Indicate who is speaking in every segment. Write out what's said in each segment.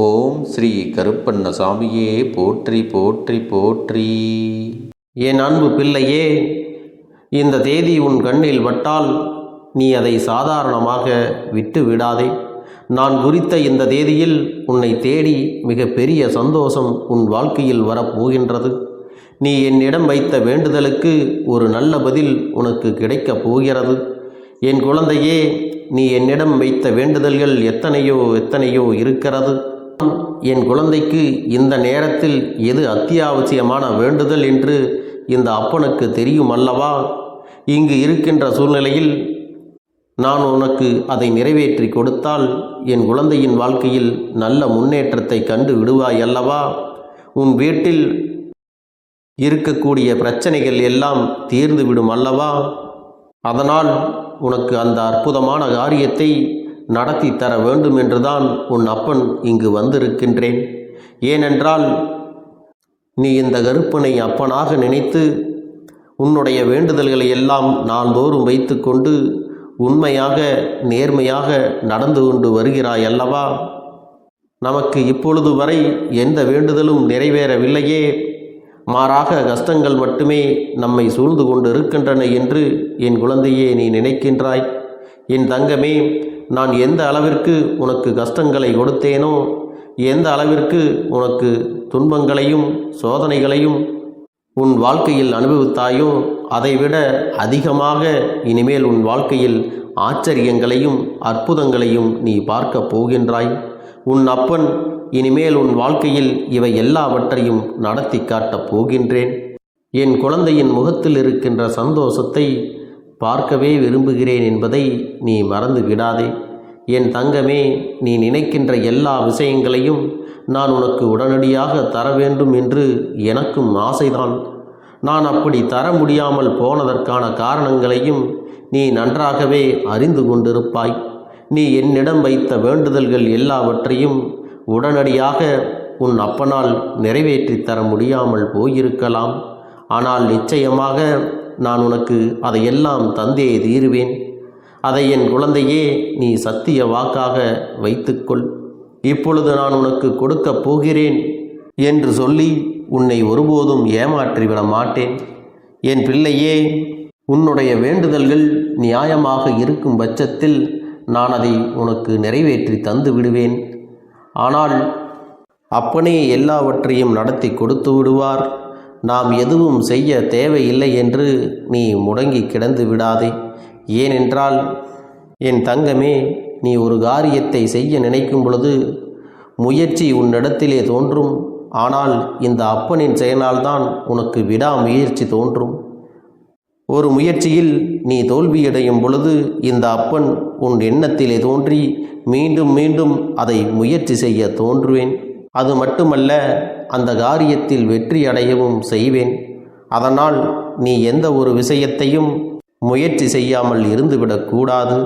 Speaker 1: ஓம் ஸ்ரீ கருப்பண்ண சாமியே போற்றி போற்றி போற்றி. என் அன்பு பிள்ளையே இந்த தேதி உன் கண்ணில் வட்டால் நீ அதை சாதாரணமாக விட்டு விடாதே நான் குறித்த இந்த தேதியில் உன்னை தேடி மிக பெரிய சந்தோஷம் உன் வாழ்க்கையில் வரப்போகின்றது. நீ என்னிடம் வைத்த வேண்டுதலுக்கு ஒரு நல்ல பதில் உனக்கு கிடைக்கப் போகிறது. என் குழந்தையே நீ என்னிடம் வைத்த வேண்டுதல்கள் எத்தனையோ எத்தனையோ இருக்கிறது. என் குழந்தைக்கு இந்த நேரத்தில் எது அத்தியாவசியமான வேண்டுதல் என்று இந்த அப்பனுக்கு தெரியும் அல்லவா? இங்கு இருக்கின்ற சூழ்நிலையில் நான் உனக்கு அதை நிறைவேற்றி கொடுத்தால் என் குழந்தையின் வாழ்க்கையில் நல்ல முன்னேற்றத்தை கண்டு விடுவாய் அல்லவா? உன் வீட்டில் இருக்கக்கூடிய பிரச்சனைகள் எல்லாம் தீர்ந்துவிடும் அல்லவா? அதனால் உனக்கு அந்த அற்புதமான காரியத்தை நடத்தி தர வேண்டும் என்றுதான் உன் அப்பன் இங்கு வந்திருக்கின்றேன். ஏனென்றால் நீ இந்த கருப்பனை அப்பனாக நினைத்து உன்னுடைய வேண்டுதல்களை எல்லாம் நாள்தோறும் வைத்துக்கொண்டு உண்மையாக நேர்மையாக நடந்து கொண்டு வருகிறாய் அல்லவா? நமக்கு இப்பொழுது வரை எந்த வேண்டுதலும் நிறைவேறவில்லையே. மாறாக கஷ்டங்கள் மட்டுமே நம்மை சூழ்ந்து கொண்டு இருக்கின்றன என்று என் குழந்தையே நீ நினைக்கின்றாய். என் தங்கமே நான் எந்த அளவிற்கு உனக்கு கஷ்டங்களை கொடுத்தேனோ எந்த அளவிற்கு உனக்கு துன்பங்களையும் சோதனைகளையும் உன் வாழ்க்கையில் அனுபவித்தாயோ அதைவிட அதிகமாக இனிமேல் உன் வாழ்க்கையில் ஆச்சரியங்களையும் அற்புதங்களையும் நீ பார்க்கப் போகின்றாய். உன் அப்பன் இனிமேல் உன் வாழ்க்கையில் இவை எல்லாவற்றையும் நடத்தி காட்டப் போகின்றேன். என் குழந்தையின் முகத்தில் இருக்கின்ற சந்தோஷத்தை பார்க்கவே விரும்புகிறேன் என்பதை நீ மறந்து விடாதே என் தங்கமே நீ நினைக்கின்ற எல்லா விஷயங்களையும் நான் உனக்கு உடனடியாக தர வேண்டும் என்று எனக்கும் ஆசைதான். நான் அப்படி தர முடியாமல் போனதற்கான காரணங்களையும் நீ நன்றாகவே அறிந்து கொண்டிருப்பாய். நீ என்னிடம் வைத்த வேண்டுதல்கள் எல்லாவற்றையும் உடனடியாக உன் அப்பனால் நிறைவேற்றி தர முடியாமல் போயிருக்கலாம். ஆனால் நிச்சயமாக நான் உனக்கு அதையெல்லாம் தந்தே தீருவேன். அதை என் குழந்தையே நீ சத்திய வாக்காக வைத்துக்கொள். இப்பொழுது நான் உனக்கு கொடுக்கப் போகிறேன் என்று சொல்லி உன்னை ஒருபோதும் ஏமாற்றிவிட மாட்டேன். என் பிள்ளையே உன்னுடைய வேண்டுதல்கள் நியாயமாக இருக்கும் பட்சத்தில் நான் அதை உனக்கு நிறைவேற்றி தந்து விடுவேன். ஆனால் அப்பனே எல்லாவற்றையும் நடத்தி கொடுத்து விடுவார். நாம் எதுவும் செய்ய தேவையில்லை என்று நீ முடங்கி கிடந்து விடாதே. ஏனென்றால் என் தங்கமே நீ ஒரு காரியத்தை செய்ய நினைக்கும் பொழுது முயற்சி உன்னிடத்திலே தோன்றும். ஆனால் இந்த அப்பனின் செயலால்தான் உனக்கு விடாமுயற்சி தோன்றும். ஒரு முயற்சியில் நீ தோல்வியடையும் பொழுது இந்த அப்பன் உன் எண்ணத்திலே தோன்றி மீண்டும் மீண்டும் அதை முயற்சி செய்ய தோன்றுவேன். அது மட்டுமல்ல அந்த காரியத்தில் வெற்றி அடையவும் செய்வேன். அதனால் நீ எந்த ஒரு விஷயத்தையும் முயற்சி செய்யாமல் இருந்துவிடக்கூடாது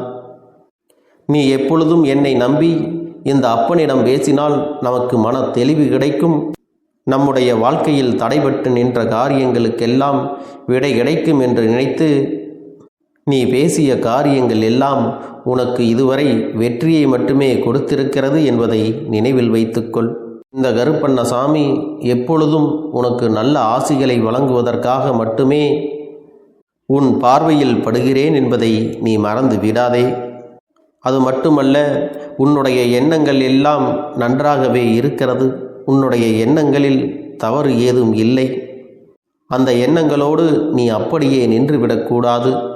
Speaker 1: நீ எப்பொழுதும் என்னை நம்பி இந்த அப்பனிடம் பேசினால் நமக்கு மன தெளிவு கிடைக்கும். நம்முடைய வாழ்க்கையில் தடைபட்டு நின்ற காரியங்களுக்கெல்லாம் விடை கிடைக்கும் என்று நினைத்து நீ பேசிய காரியங்கள் எல்லாம் உனக்கு இதுவரை வெற்றியை மட்டுமே கொடுத்திருக்கிறது என்பதை நினைவில் வைத்துக்கொள். இந்த கருப்பண்ணசாமி எப்பொழுதும் உனக்கு நல்ல ஆசிகளை வழங்குவதற்காக மட்டுமே உன் பார்வையில் படுகிறேன் என்பதை நீ மறந்து விடாதே. அது மட்டுமல்ல உன்னுடைய எண்ணங்கள் எல்லாம் நன்றாகவே இருக்கிறது. உன்னுடைய எண்ணங்களில் தவறு ஏதும் இல்லை. அந்த எண்ணங்களோடு நீ அப்படியே நின்றுவிடக்கூடாது.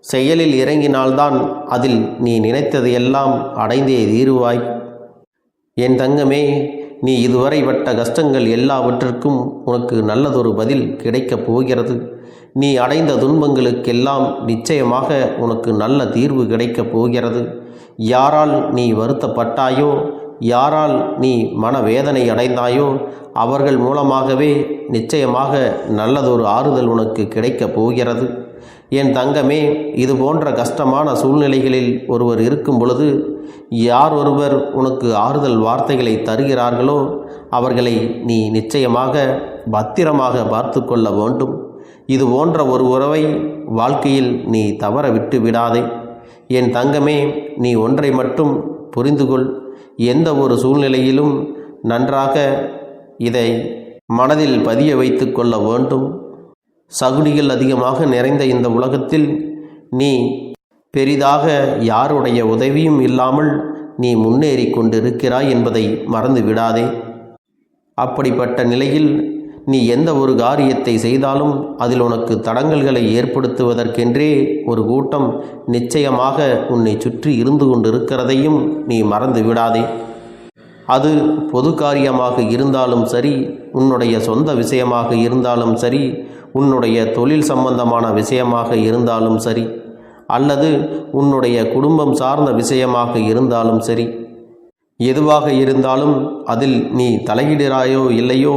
Speaker 1: செயலில் இறங்கினால்தான் அதில் நீ நினைத்ததையெல்லாம் அடைந்தே தீருவாய். என் தங்கமே நீ இதுவரை பட்ட கஷ்டங்கள் எல்லாவற்றிற்கும் உனக்கு நல்லதொரு பதில் கிடைக்கப் போகிறது. நீ அடைந்த துன்பங்களுக்கெல்லாம் நிச்சயமாக உனக்கு நல்ல தீர்வு கிடைக்கப் போகிறது. யாரால் நீ வருத்தப்பட்டாயோ யாரால் நீ மனவேதனை அடைந்தாயோ அவர்கள் மூலமாகவே நிச்சயமாக நல்லதொரு ஆறுதல் உனக்கு கிடைக்கப் போகிறது. என் தங்கமே இது போன்ற கஷ்டமான சூழ்நிலைகளில் ஒருவர் இருக்கும் பொழுது யார் ஒருவர் உனக்கு ஆறுதல் வார்த்தைகளை தருகிறார்களோ அவர்களை நீ நிச்சயமாக பத்திரமாக பார்த்து கொள்ள வேண்டும். இது போன்ற ஒரு உறவை வாழ்க்கையில் நீ தவற விட்டு விடாதே. என் தங்கமே நீ ஒன்றை மட்டும் புரிந்து கொள். எந்த ஒரு சூழ்நிலையிலும் நன்றாக இதை மனதில் பதிய வைத்து கொள்ள வேண்டும். சகுனிகள் அதிகமாக நிறைந்த இந்த உலகத்தில் நீ பெரிதாக யாருடைய உதவியும் இல்லாமல் நீ முன்னேறி கொண்டிருக்கிறாய் என்பதை மறந்து விடாதே. அப்படிப்பட்ட நிலையில் நீ எந்த ஒரு காரியத்தை செய்தாலும் அதில் உனக்கு தடங்கல்களை ஏற்படுத்துவதற்கென்றே ஒரு கூட்டம் நிச்சயமாக உன்னை சுற்றி இருந்து கொண்டிருக்கிறதையும் நீ மறந்து விடாதே. அது பொது காரியமாக இருந்தாலும் சரி உன்னுடைய சொந்த விஷயமாக இருந்தாலும் சரி உன்னுடைய தொழில் சம்பந்தமான விஷயமாக இருந்தாலும் சரி அல்லது உன்னுடைய குடும்பம் சார்ந்த விஷயமாக இருந்தாலும் சரி எதுவாக இருந்தாலும் அதில் நீ தலையிடுறாயோ இல்லையோ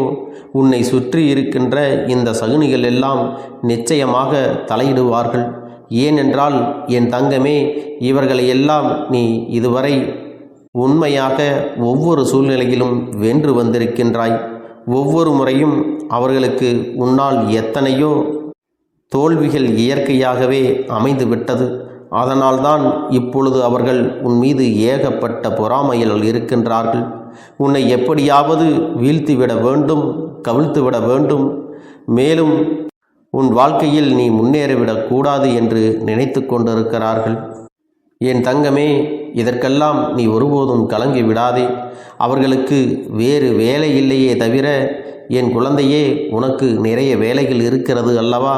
Speaker 1: உன்னை சுற்றி இருக்கின்ற இந்த சகுனிகள் எல்லாம் நிச்சயமாக தலையிடுவார்கள். ஏனென்றால் என் தங்கமே இவர்களை எல்லாம் நீ இதுவரை உண்மையாக ஒவ்வொரு சூழ்நிலையிலும் வென்று வந்திருக்கின்றாய். ஒவ்வொரு முறையும் அவர்களுக்கு உன்னால் எத்தனையோ தோல்விகள் இயற்கையாகவே அமைந்து விட்டது அதனால்தான் இப்பொழுது அவர்கள் உன் மீது ஏகப்பட்ட பொறாமையில் இருக்கின்றார்கள். உன்னை எப்படியாவது வீழ்த்திவிட வேண்டும் கவிழ்த்துவிட வேண்டும். மேலும் உன் வாழ்க்கையில் நீ முன்னேறிவிடக்கூடாது என்று நினைத்து கொண்டிருக்கிறார்கள். என் தங்கமே இதற்கெல்லாம் நீ ஒருபோதும் கலங்கி விடாதே. அவர்களுக்கு வேறு வேலை இல்லையே தவிர என் குழந்தையே உனக்கு நிறைய வேலைகள் இருக்கிறது அல்லவா?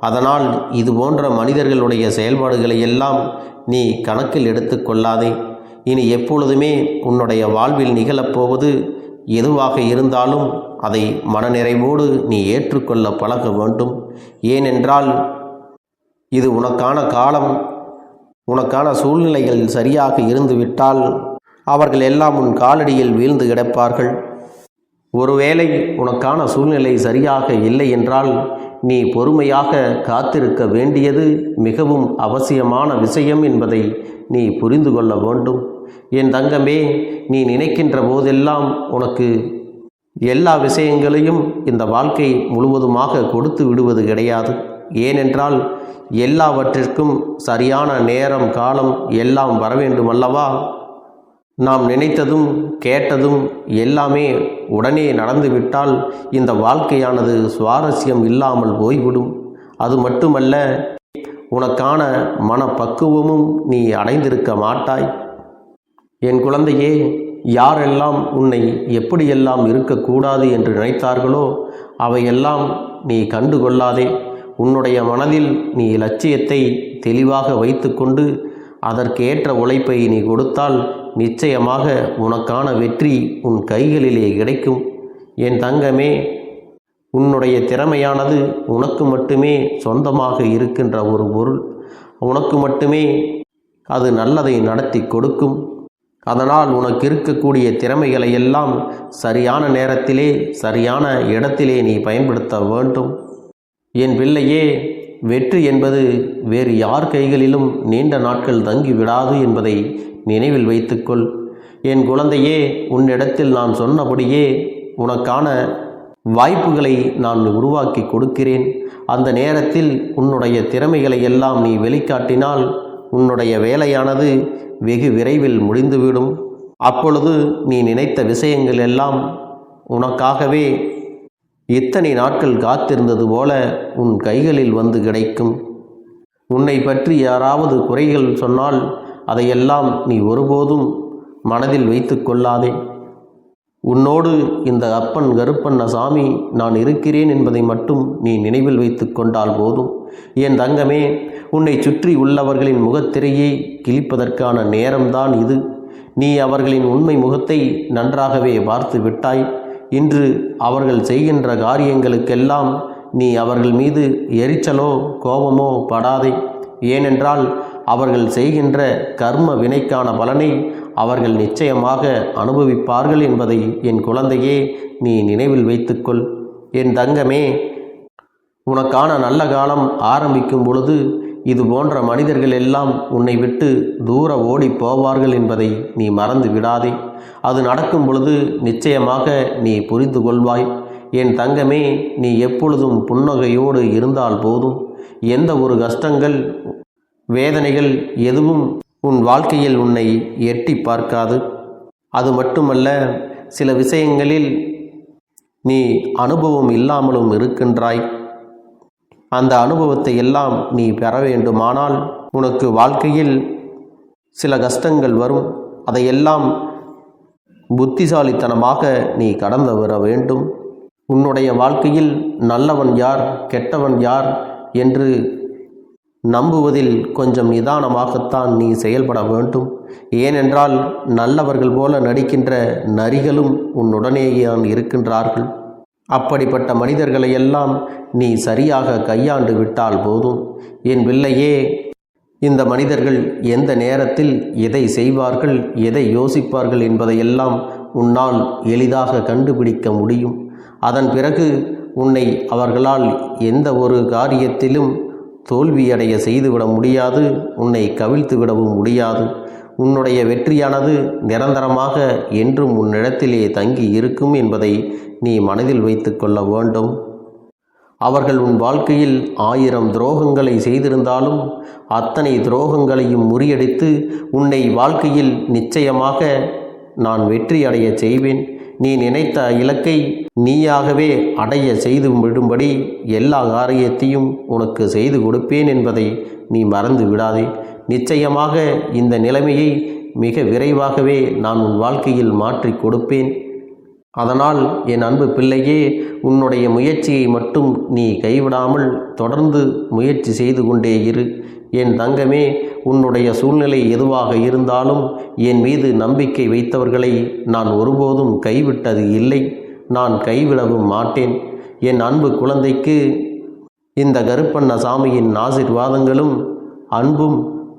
Speaker 1: அதனால் இது போன்ற மனிதர்களுடைய செயல்பாடுகளை எல்லாம் நீ கணக்கில் எடுத்துக்கொள்ளாதே இனி எப்பொழுதுமே உன்னுடைய வாழ்வில் நிகழப்போவது எதுவாக இருந்தாலும் அதை மனநிறைவோடு நீ ஏற்றுக்கொள்ள பழக வேண்டும். ஏனென்றால் இது உனக்கான காலம் உனக்கான சூழ்நிலைகள் சரியாக இருந்துவிட்டால் அவர்கள் எல்லாம் உன் காலடியில் வீழ்ந்து கிடப்பார்கள். ஒருவேளை உனக்கான சூழ்நிலை சரியாக இல்லை என்றால் நீ பொறுமையாக காத்திருக்க வேண்டியது மிகவும் அவசியமான விஷயம் என்பதை நீ புரிந்து கொள்ள வேண்டும். என் தங்கமே நீ நினைக்கின்ற போதெல்லாம் உனக்கு எல்லா விஷயங்களையும் இந்த வாழ்க்கை முழுவதுமாக கொடுத்து விடுவது கிடையாது. ஏனென்றால் எல்லாவற்றிற்கும் சரியான நேரம் காலம் எல்லாம் வர வேண்டும் அல்லவா நாம் நினைத்ததும் கேட்டதும் எல்லாமே உடனே நடந்துவிட்டால் இந்த வாழ்க்கையானது சுவாரஸ்யம் இல்லாமல் போய்விடும். அது மட்டுமல்ல உனக்கான மனப்பக்குவமும் நீ அடைந்திருக்க மாட்டாய். என் குழந்தையே யாரெல்லாம் உன்னை எப்படியெல்லாம் இருக்கக்கூடாது என்று நினைத்தார்களோ அவையெல்லாம் நீ கண்டு கொள்ளாதே உன்னுடைய மனதில் நீ லட்சியத்தை தெளிவாக வைத்துக்கொண்டு அதற்கேற்ற உழைப்பை நீ கொடுத்தால் நிச்சயமாக உனக்கான வெற்றி உன் கைகளிலே கிடைக்கும். என் தங்கமே உன்னுடைய திறமையானது உனக்கு மட்டுமே சொந்தமாக இருக்கின்ற ஒரு பொருள். உனக்கு மட்டுமே அது நல்லதை நடத்தி கொடுக்கும். அதனால் உனக்கு இருக்கக்கூடிய திறமைகளை எல்லாம் சரியான நேரத்திலே சரியான இடத்திலே நீ பயன்படுத்த வேண்டும். என் பிள்ளையே வெற்றி என்பது வேறு யார் கைகளிலும் நீண்ட நாட்கள் தங்கி விடாது என்பதை நினைவில் வைத்துக்கொள். என் குழந்தையே உன்னிடத்தில் நான் சொன்னபடியே உனக்கான வாய்ப்புகளை நான் உருவாக்கி கொடுக்கிறேன். அந்த நேரத்தில் உன்னுடைய திறமைகளை எல்லாம் நீ வெளிக்காட்டினால் உன்னுடைய வேலையானது வெகு விரைவில் முடிந்துவிடும். அப்பொழுது நீ நினைத்த விஷயங்கள் எல்லாம் உனக்காகவே இத்தனை நாட்கள் காத்திருந்தது போல உன் கைகளில் வந்து கிடைக்கும். உன்னை பற்றி யாராவது குறைகள் சொன்னால் அதையெல்லாம் நீ ஒருபோதும் மனதில் வைத்து கொள்ளாதே. உன்னோடு இந்த அப்பன் கருப்பண்ண சாமி நான் இருக்கிறேன் என்பதை மட்டும் நீ நினைவில் வைத்து கொண்டால் போதும். என் தங்கமே உன்னை சுற்றி உள்ளவர்களின் முகத்திரையை கிழிப்பதற்கான நேரம்தான் இது. நீ அவர்களின் உண்மை முகத்தை நன்றாகவே பார்த்து விட்டாய். இன்று அவர்கள் செய்கின்ற காரியங்களுக்கெல்லாம் நீ அவர்கள் மீது எரிச்சலோ கோபமோ படாதே. ஏனென்றால் அவர்கள் செய்கின்ற கர்ம வினைக்கான பலனை அவர்கள் நிச்சயமாக அனுபவிப்பார்கள் என்பதை என் குழந்தையே நீ நினைவில் வைத்துக்கொள். என் தங்கமே உனக்கான நல்ல காலம் ஆரம்பிக்கும் பொழுது இது போன்ற மனிதர்கள் எல்லாம் உன்னை விட்டு தூர ஓடி போவார்கள் என்பதை நீ மறந்து விடாதே. அது நடக்கும் பொழுது நிச்சயமாக நீ புரிந்து கொள்வாய். என் தங்கமே நீ எப்பொழுதும் புன்னகையோடு இருந்தால் போதும். எந்த ஒரு கஷ்டங்கள் வேதனைகள் எதுவும் உன் வாழ்க்கையில் உன்னை எட்டி பார்க்காது. அது மட்டுமல்ல சில விஷயங்களில் நீ அனுபவம் இல்லாமலும் இருக்கின்றாய். அந்த அனுபவத்தை எல்லாம் நீ பெற வேண்டுமானால் உனக்கு வாழ்க்கையில் சில கஷ்டங்கள் வரும். அதையெல்லாம் புத்திசாலித்தனமாக நீ கடந்து வர வேண்டும். உன்னுடைய வாழ்க்கையில் நல்லவன் யார் கெட்டவன் யார் என்று நம்புவதில் கொஞ்சம் நிதானமாகத்தான் நீ செயல்பட வேண்டும். ஏனென்றால் நல்லவர்கள் போல நடிக்கின்ற நரிகளும் உன்னுடனேயான் இருக்கின்றார்கள். அப்படிப்பட்ட மனிதர்களை எல்லாம் நீ சரியாக கையாண்டு விட்டால் போதும். என் பிள்ளையே இந்த மனிதர்கள் எந்த நேரத்தில் எதை செய்வார்கள் எதை யோசிப்பார்கள் என்பதையெல்லாம் உன்னால் எளிதாக கண்டுபிடிக்க முடியும். அதன் பிறகு உன்னை அவர்களால் எந்த ஒரு காரியத்திலும் தோல்வியடைய செய்துவிட முடியாது உன்னை கவிழ்த்து விடவும் முடியாது. உன்னுடைய வெற்றியானது நிரந்தரமாக என்றும் உன்னிடத்திலே தங்கி இருக்கும் என்பதை நீ மனதில் வைத்து கொள்ள வேண்டும். அவர்கள் உன் வாழ்க்கையில் ஆயிரம் துரோகங்களை செய்திருந்தாலும் அத்தனை துரோகங்களையும் முறியடித்து உன்னை வாழ்க்கையில் நிச்சயமாக நான் வெற்றி அடைய செய்வேன். நீ நினைத்த இலக்கை நீயாகவே அடைய செய்து விடும்படி எல்லா காரியத்தையும் உனக்கு செய்து கொடுப்பேன் என்பதை நீ மறந்து விடாதே. நிச்சயமாக இந்த நிலைமையை மிக விரைவாகவே நான் உன் வாழ்க்கையில் மாற்றி கொடுப்பேன். அதனால் என் அன்பு பிள்ளையே உன்னுடைய முயற்சியை மட்டும் நீ கைவிடாமல் தொடர்ந்து முயற்சி செய்து கொண்டே இரு. என் தங்கமே உன்னுடைய சூழ்நிலை எதுவாக இருந்தாலும் என் மீது நம்பிக்கை வைத்தவர்களை நான் ஒருபோதும் கைவிட்டது இல்லை. நான் கைவிடவும் மாட்டேன். என் அன்பு குழந்தைக்கு இந்த கருப்பண்ண சாமியின் ஆசிர்வாதங்களும் அன்பும்